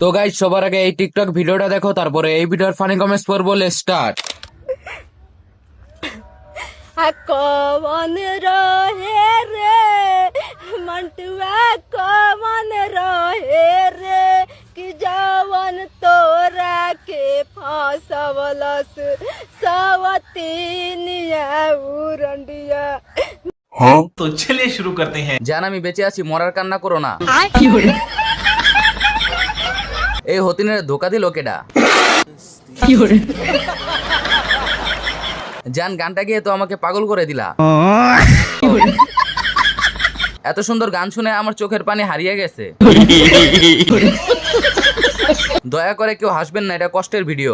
তো গাইজ সবার আগে এই টিকটক ভিডিওটা দেখো তারপরে এই ভিডিওর ফানি কমেন্টস পড়ব লে স্টার্ট কমন রহে রে মন্টুয়া কমন রহে রে কি যাওয়ান তোরা কে ফাঁসাবলস সাওয়াতি নিয়া উরন্ডিয়া হ্যাঁ তো চলে শুরু করতে হ্যাঁ। জান আমি বেঁচে আছি মরার কান্না করো না। কি হলো? এই হতিনের ধোকা দিল কেডা? জান গানটা গিয়ে তো আমাকে পাগল করে দিলা। এত সুন্দর গান শুনে আমার চোখের পানি হারিয়ে গেছে। দয়া করে কেউ হাসবেন না এটা কষ্টের ভিডিও।